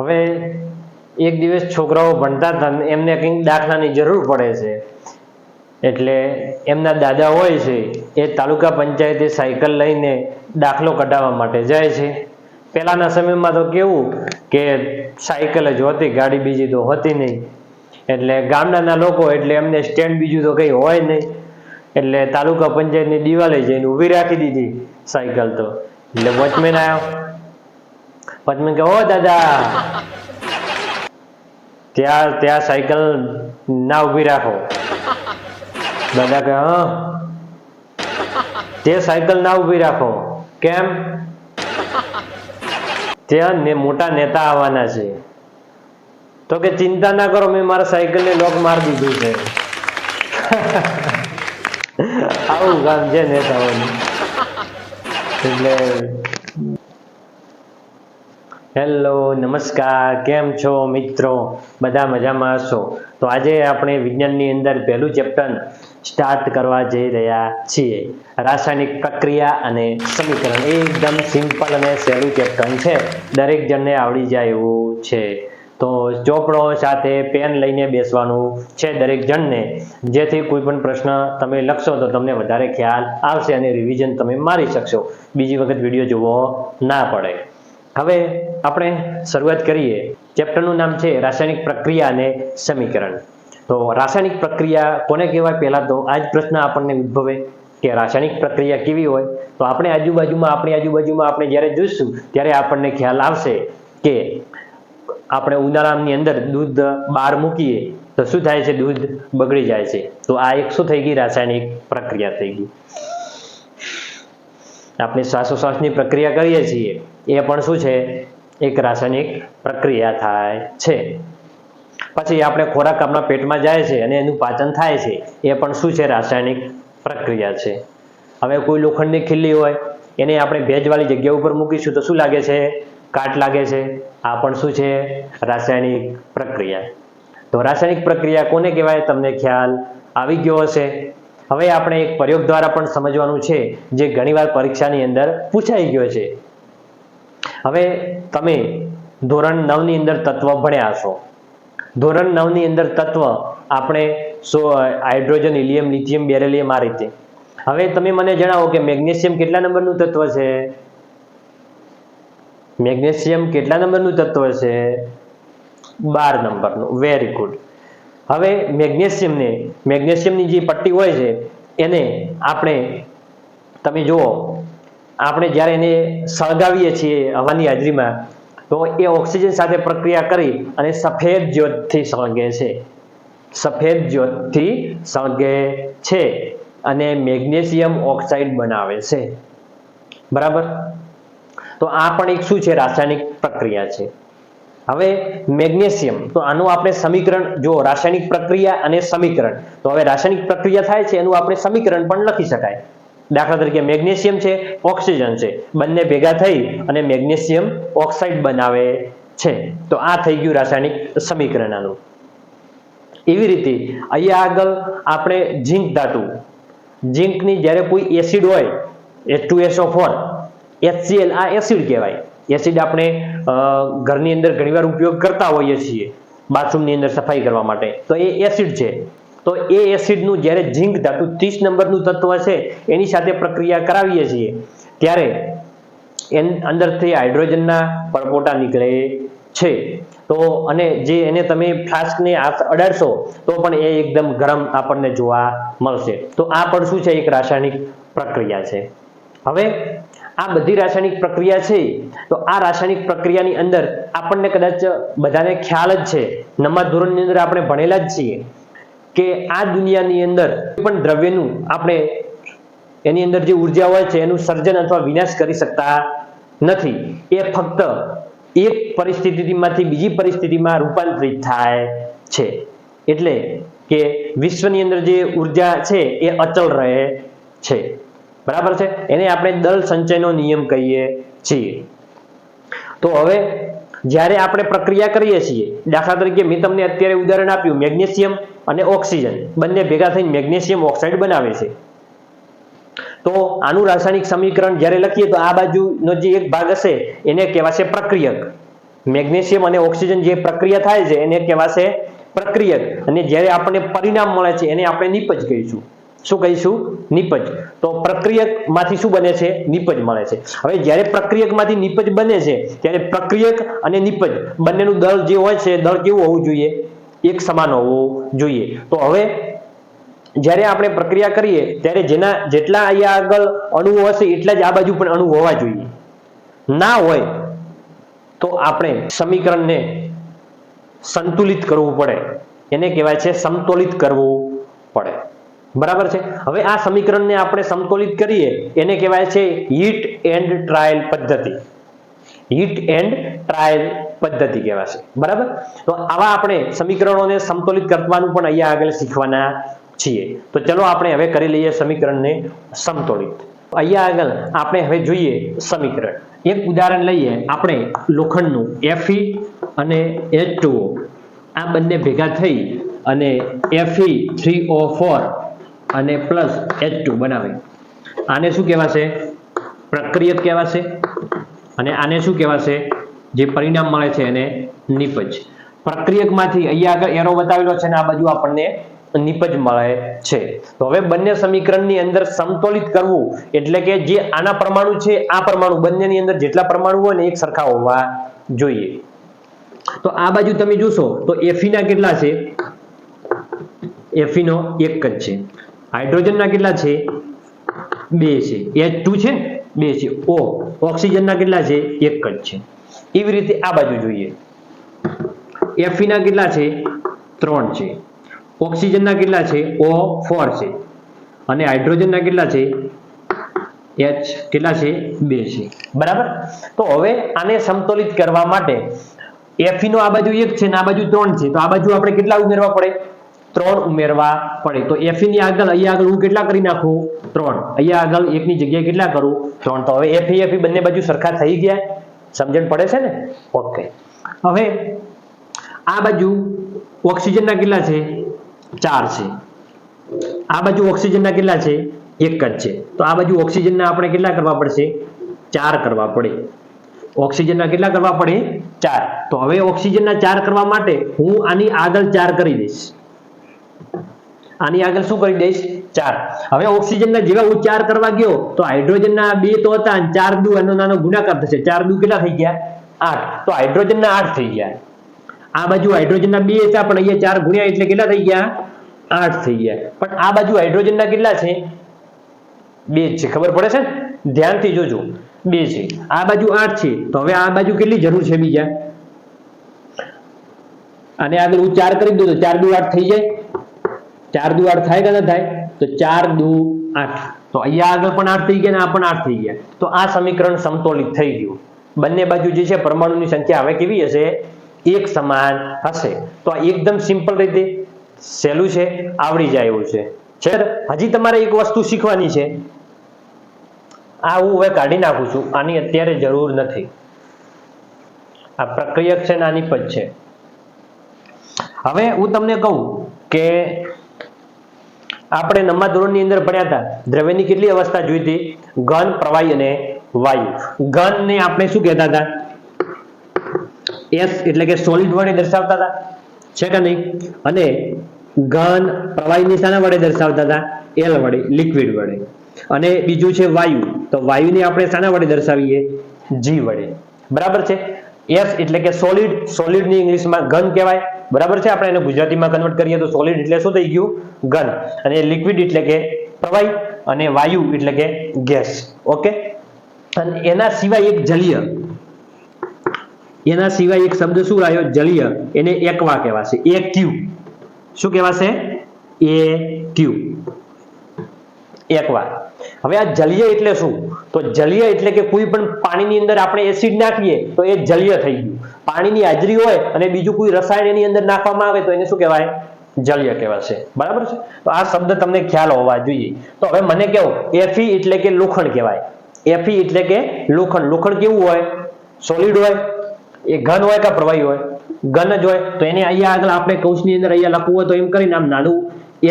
હવે એક દિવસ છોકરાઓ ભણતા હતા એમને કંઈક દાખલાની જરૂર પડે છે. એટલે એમના દાદા હોય છે એ તાલુકા પંચાયતે સાયકલ લઈને દાખલો કઢાવવા માટે જાય છે. પહેલાંના સમયમાં તો કેવું કે સાયકલ જ હોતી, ગાડી બીજી તો હોતી નહીં. એટલે ગામડાના લોકો એટલે એમને સ્ટેન્ડ બીજું તો કંઈ હોય નહીં. એટલે તાલુકા પંચાયતની દિવાલે જઈને ઊભી રાખી દીધી સાયકલ તો. એટલે વોચમેન આવ્યો. વોચમેન કે ઓ દાદા. ત્યાં ત્યાં સાયકલ ના ઊભી રાખો. દાદા કે હા. તે સાયકલ ના ઊભી રાખો. કેમ? ત્યાં મોટા નેતા આવવાના છે. તો કે ચિંતા ના કરો, મેં મારા સાયકલને લોક મારી દીધું છે. આવું કામ છે નેતાઓનું. એટલે હેલો, નમસ્કાર. કેમ છો મિત્રો? બધા મજામાં હશો? તો આજે આપણે વિજ્ઞાનની અંદર પહેલું ચેપ્ટર સ્ટાર્ટ કરવા જઈ રહ્યા છીએ. રાસાયણિક પ્રક્રિયા અને સમીકરણ. એકદમ સિમ્પલ અને સહેલું ચેપ્ટર છે. દરેક જણને આવડી જાય એવું છે. તો ચોપડો સાથે પેન લઈને બેસવાનું છે દરેક જણને. જેથી કોઈ પણ પ્રશ્ન તમે લખશો તો તમને વધારે ખ્યાલ આવશે અને રિવિઝન તમે મારી શકશો. બીજી વખત વીડિયો જોવો ના પડે. હવે આપણે શરૂઆત કરીએ. ચેપ્ટરનું નામ છે રાસાયણિક પ્રક્રિયા અને સમીકરણ. તો રાસાયણિક પ્રક્રિયા કોને કહેવાય? પહેલા તો આ જ પ્રશ્ન આપણને ઉદ્ભવે કે રાસાયણિક પ્રક્રિયા કેવી હોય? તો આપણે આજુબાજુમાં, આપણી આજુબાજુમાં આપણે જ્યારે જોઈશું, ત્યારે આપણને ખ્યાલ આવશે કે આપણે ઉનાળાની અંદર દૂધ બહાર મૂકીએ, તો શું થાય છે? દૂધ બગડી જાય છે. તો આ એક શું થઈ ગઈ? રાસાયણિક પ્રક્રિયા થઈ ગઈ. આપણે શ્વાસોશ્વાસની પ્રક્રિયા કરીએ છીએ. એ પણ શું છે? એક રાસાયણિક પ્રક્રિયા થાય છે. પછી આપણે ખોરાક આપણા પેટમાં જાય છે અને એનું પાચન થાય છે, એ પણ શું છે? રાસાયણિક પ્રક્રિયા છે. હવે કોઈ લોખંડની ખીલ્લી હોય, એને આપણે ભેજવાળી જગ્યા ઉપર મૂકીશું તો શું લાગે છે? કાટ લાગે છે. આ પણ શું છે? રાસાયણિક પ્રક્રિયા. તો રાસાયણિક પ્રક્રિયા કોને કહેવાય? તમને ખ્યાલ આવી ગયો હશે. હવે આપણે એક પ્રયોગ દ્વારા પણ સમજવાનું છે, જે ઘણીવાર પરીક્ષાની અંદર પૂછાઈ ગયો છે. હવે તમે ધોરણ નવની અંદર તત્વ ભણ્યા છો. ધોરણ નવની અંદર તત્વ આપણે so, hydrogen helium lithium, beryllium આ રીતે. હવે તમે મને જણાવો કે મેગ્નેશિયમ કેટલા નંબરનું તત્વ છે? મેગ્નેશિયમ કેટલા નંબરનું તત્વ છે? બાર નંબરનું. વેરી ગુડ હવે મેગ્નેશિયમને, મેગ્નેશિયમની જે પટ્ટી હોય છે, એને આપણે, તમે જુઓ આપણે જ્યારે એને સળગાવીએ છીએ હવાની હાજરીમાં, તો એ ઓક્સિજન સાથે પ્રક્રિયા કરી અને સફેદ જ્યોતથી સળગે છે. સફેદ જ્યોતથી સળગે છે અને મેગ્નેશિયમ ઓક્સાઇડ બનાવે છે. બરાબર? તો આ પણ એક શું છે? રાસાયણિક પ્રક્રિયા છે. હવે મેગ્નેશિયમ, તો આનું આપણે સમીકરણ, જો રાસાયણિક પ્રક્રિયા અને સમીકરણ, તો હવે રાસાયણિક પ્રક્રિયા થાય છે, એનું આપણે સમીકરણ પણ લખી શકાય. દાખલા તરીકે મેગ્નેશિયમ છે, ઓક્સિજન છે. બંને ભેગા થઈ અને મેગ્નેશિયમ ઓક્સાઇડ બનાવે છે. તો આ થઈ ગયું રાસાયણિક સમીકરણ એવી રીતે અહીંયા આગળ આપણે ઝીંક ધાતુ. ઝીંકની જ્યારે કોઈ એસિડ હોય H two SO four HCl આ એસિડ કહેવાય. એસિડ આપણે ઘરની અંદર ઘણીવાર ઉપયોગ કરતા હોઈએ છીએ, બાથરૂમની અંદર સફાઈ કરવા માટે. તો એ એસિડ છે. તો એ એસિડનું જ્યારે ઝીંક ધાતુ ત્રીસ નંબરનું તત્વ છે એની સાથે પ્રક્રિયા કરાવીએ છીએ. ત્યારે એન અંદરથી હાઇડ્રોજનના પરપોટા નીકળે છે. તો અને જે એને તમે ફ્લાસ્કને હાથ અડાડશો, તો પણ એ એકદમ ગરમ આપણને જોવા મળશે. તો આ પણ શું છે? એક રાસાયણિક પ્રક્રિયા છે. હવે આ બધી રાસાયણિક પ્રક્રિયા છે. તો આ રાસાયણિક પ્રક્રિયાની અંદર આપણને કદાચ બધાને ખ્યાલ જ છે. નવમા ધોરણની અંદર આપણે ભણેલા જ છીએ. કે આ દુનિયાની અંદર પણ દ્રવ્યનું આપણે એની અંદર જે ઊર્જા હોય છે, એનું સર્જન અથવા વિનાશ કરી શકતા નથી. એ ફક્ત એક પરિસ્થિતિમાંથી બીજી પરિસ્થિતિમાં રૂપાંતરિત થાય છે. એટલે કે વિશ્વની અંદર જે ઊર્જા છે, એ અચલ રહે છે. બરાબર છે? એને આપણે દળ સંચયનો નિયમ કહીએ છીએ. તો હવે જ્યારે આપણે પ્રક્રિયા કરીએ છીએ, દાખલા તરીકે મેં તમને અત્યારે ઉદાહરણ આપ્યું, મેગ્નેશિયમ અને ઓક્સિજન. બંને ભેગા થઈને મેગ્નેશિયમ ઓક્સાઇડ બનાવે છે. તો આનું રાસાયણિક સમીકરણ જ્યારે લખીએ તો આ બાજુનો જે એક ભાગ હશે, એને કહેવાશે પ્રક્રિયક. મેગ્નેશિયમ અને ઓક્સિજન જે પ્રક્રિયા થાય છે, એને કહેવાશે પ્રક્રિયક. અને જ્યારે આપણને પરિણામ મળે છે, એને આપણે નિપજ કહીશું. શું કહીશું? નિપજ. તો પ્રક્રિયકમાંથી શું બને છે? નિપજ મળે છે. હવે જ્યારે પ્રક્રિયકમાંથી નિપજ બને છે, ત્યારે પ્રક્રિયક અને નિપજ બંનેનું દળ જે હોય છે, દળ કેવું હોવું જોઈએ? એક સમાન હોવો જોઈએ. તો હવે જ્યારે આપણે પ્રક્રિયા કરીએ, ત્યારે જેના જેટલા અહીંયા આગળ અણુઓ હશે, એટલા જ આ બાજુ પણ અણુ હોવા જોઈએ. ના હોય તો આપણે સમીકરણને સંતુલિત કરવું પડે. એને કહેવાય છે સમતોલિત કરવું પડે. બરાબર છે? હવે આ સમીકરણને આપણે સમતોલિત કરીએ, એને કહેવાય છે હીટ એન્ડ ટ્રાયલ પદ્ધતિ. હીટ એન્ડ ટ્રાયલ પદ્ધતિ કહેવાશે. બરાબર? તો આવા આપણે સમીકરણોને સંતુલિત કરવાનું પણ અહીંયા આગળ શીખવાના છીએ. તો ચલો આપણે હવે કરી લઈએ સમીકરણને સમતોલિત અહીંયા આગળ આપણે હવે જોઈએ સમીકરણ. એક ઉદાહરણ લઈએ આપણે લોખંડનું Fe અને એચ આ બંને ભેગા થઈ અને Fe3O4 અને પ્લસ H2 બનાવે. આને શું કહેવાશે? પ્રક્રિયક કહેવાશે. અને આને શું કહેવાશે? જે પરિણામ મળે છે એને નિપજ. પ્રક્રિયકમાંથી અહીંયા આગળ એરો બતાવેલો છે ને આ બાજુ આપણને નિપજ મળે છે. તો હવે બંને સમીકરણની અંદર સમતોલિત કરવું એટલે કે જે આના પરમાણુ છે, આ પરમાણુ બંનેની અંદર જેટલા પરમાણુ હોય ને એક સરખા હોવા જોઈએ. તો આ બાજુ તમે જોશો તો એફી ના કેટલા છે? એફી નો એક જ છે. હાઇડ્રોજનના કેટલા છે? બે છે. H2 છે ને? બે છે. ઓ. ઓક્સિજનના કેટલા છે? એક જ છે. એવી રીતે આ બાજુ જોઈએ. Fe ના કેટલા છે? ત્રણ છે. ઓક્સિજનના કેટલા છે? O4 છે. અને હાઇડ્રોજનના કેટલા છે? એચ કેટલા છે? બે છે. બરાબર? તો હવે આને સમતોલિત કરવા માટે Fe નો આ બાજુ એક છે ને આ બાજુ ત્રણ છે. તો આ બાજુ આપણે કેટલા ઉમેરવા પડે? ત્રણ ઉમેરવા પડે. તો એફની આગળ અહીંયા આગળ હું કેટલા કરી નાખું? ત્રણ. અહીંયા આગળ એકની જગ્યાએ કેટલા કરું? ત્રણ. તો હવે એફ એફ બંને બાજુ સરખા થઈ ગયા. સમજણ પડે છે ને? ઓકે હવે આ બાજુ ઓક્સિજનના કેટલા છે? ચાર છે. આ બાજુ ઓક્સિજનના કેટલા છે? એક જ છે. તો આ બાજુ ઓક્સિજનના આપણે કેટલા કરવા પડશે? ચાર કરવા પડે. ઓક્સિજનના કેટલા કરવા પડે? ચાર. તો હવે ઓક્સિજનના ચાર કરવા માટે હું આની આગળ ચાર કરી દઈશ. આની આગળ શું કરી દઈશ? ચાર. હવે ઓક્સિજનના જેવા હું ચાર કરવા ગયો, તો હાઇડ્રોજનના બે તો હતા અને ચાર દુ એનો નાનો ગુણાકાર થશે. ચાર દુ કેટલા થઈ ગયા? આઠ. તો હાઇડ્રોજનના આઠ થઈ ગયા. આ બાજુ હાઇડ્રોજનના બે હતા, પણ અહીંયા ચાર ગુણ્યા એટલે કેટલા થઈ ગયા? આઠ થઈ ગયા. પણ આ બાજુ હાઇડ્રોજનના કેટલા છે? બે છે. ખબર પડે છે? ધ્યાનથી જોજો. બે છે. આ બાજુ આઠ છે. તો હવે આ બાજુ કેટલી જરૂર છે બીજા? અને આગળ હું કરી દઉં તો ચાર દુ આઠ થઈ જાય. ચાર દુ આઠ થાય કે ના થાય? તો ચાર દુ આઠ. તો અહીંયા આગળ પણ આઠ થઈ ગયા ને આ પણ આઠ થઈ ગયા. તો આ સમીકરણ સમતોલિત થઈ ગયું. બંને બાજુ જે છે પરમાણુની સંખ્યા હવે કેવી હશે? એક સમાન હશે. તો આ એકદમ સિમ્પલ રીતે સહેલું છે, આવડી જાય એવું છે. છે હજી તમારે એક વસ્તુ શીખવાની છે. આ હું હવે કાઢી નાખું છું. આની અત્યારે જરૂર નથી. આ પ્રક્રિયક છે નાની પદ છે. હવે હું તમને કહું કે આપણે નવમા ધોરણની અંદર ભણ્યા હતા. દ્રવ્યની કેટલી અવસ્થા જોઈ હતી? ઘન, પ્રવાહી અને વાયુ. ઘનને આપણે શું કહેતા હતા? એસ એટલે કે સોલિડ વડે દર્શાવતા હતા. છે કે નહીં? અને ઘન, પ્રવાહીની શાના વડે દર્શાવતા હતા? એલ વડે લિક્વિડ વડે. અને બીજું છે વાયુ. તો વાયુને આપણે શાના વડે દર્શાવીએ? જી વડે. બરાબર છે? એસ એટલે કે સોલિડ સોલિડની ઇંગ્લિશમાં ઘન કહેવાય. બરાબર છે? આપણે એને ગુજરાતીમાં કન્વર્ટ કરીએ તો સોલિડ એટલે શું થઈ ગયું? ઘન. અને લિક્વિડ એટલે કે પ્રવાહી અને વાયુ એટલે કે ગેસ. ઓકે અને એના સિવાય એક જલીય. એના સિવાય એક શબ્દ શું આવ્યો જલીય. એને એકવા કહેવાશે. એ ક્યુ શું કહેવાશે? એ ક્યુ એકવા. હવે આ જલીય એટલે શું? તો જલીય એટલે કે કોઈ પણ પાણીની અંદર આપણે એસિડ નાખીએ તો એ જલીય થઈ ગયું. પાણીની હાજરી હોય અને બીજું કોઈ રસાયણ એની અંદર નાખવામાં આવે તો એને શું કહેવાય? જલીય કહેવાશે બરાબર છે? તો આ શબ્દ તમને ખ્યાલ હોવા જોઈએ. તો હવે મને કેવું એફી એટલે કે લોખંડ કહેવાય. એફી એટલે કે લોખંડ. લોખંડ કેવું હોય? સોલિડ હોય? એ ઘન હોય કે પ્રવાહી હોય? ઘન જ હોય. તો એને અહીંયા આગળ આપણે કૌશની અંદર અહીંયા લખવું હોય તો એમ કરીને આમ નાનું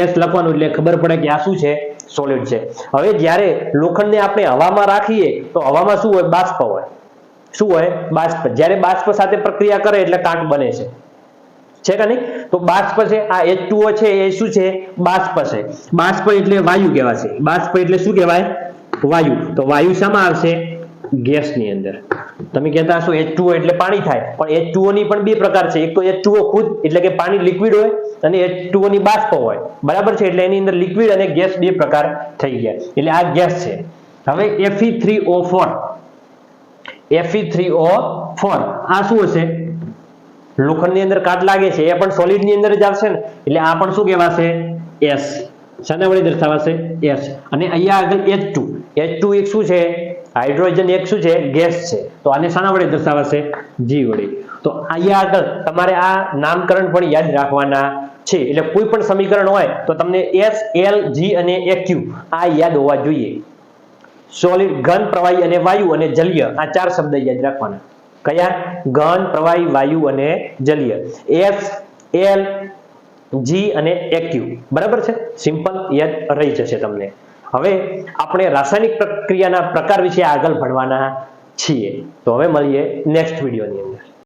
એસ લખવાનું એટલે ખબર પડે કે આ શું છે? સોલિડ છે. હવે જ્યારે લોખંડને આપણે હવામાં રાખીએ, તો હવામાં શું હોય? બાષ્પ હોય. શું હોય? બાષ્પ. જ્યારે બાષ્પ સાથે પ્રક્રિયા કરે એટલે કાંક બને છે. છે કે નહીં? તો બાષ્પ છે, આ એચ ટુઓ છે, એ શું છે? બાષ્પ છે. બાષ્પ એટલે વાયુ કહેવાશે બાષ્પ એટલે શું કહેવાય? વાયુ. તો વાયુ શામાં આવશે? ગેસની અંદર. તમે કહેતા હશો H2O એટલે પાણી થાય, પણ H2O ની પણ બે પ્રકાર છે. એક તો H2O ખુદ, એટલે કે પાણી લિક્વિડ હોય, અને H2O ની બાષ્પ હોય. બરાબર છે? એટલે એની અંદર લિક્વિડ અને ગેસ બે પ્રકાર થઈ ગયા. એટલે આ ગેસ છે. હવે Fe3O4 Fe3O4 આ શું હશે? લોખંડની અંદર કાટ લાગે છે. એ પણ સોલિડની અંદર જ આવશે ને? એટલે આ પણ શું કહેવાશે? એસ શાના વડે દર્શાવાશે એસ અને અહીંયા આગળ H2 H2 એક શું છે? હાઇડ્રોજન એક શું છે? ગેસ છે. તો આને શાના વડે દર્શાવાશે? જી વડે. તો અહીંયા આગળ તમારે આ નામકરણ પણ યાદ રાખવાના છે. એટલે કોઈ પણ સમીકરણ હોય તો તમને એસ એલ જી અને એક્યુ આ યાદ હોવા જોઈએ. સોલિડ ઘન, પ્રવાહી અને વાયુ અને જલીય આ ચાર શબ્દ યાદ રાખવાના. કયા? ઘન, પ્રવાહી, વાયુ અને જલીય. એસ એલ જી અને એક્યુ બરાબર છે? સિમ્પલ યાદ રહી જશે તમને. હવે આપણે રાસાયણિક પ્રક્રિયાના પ્રકાર વિશે આગળ ભણવાના છીએ. તો હવે મળીએ નેક્સ્ટ વિડીયોની અંદર.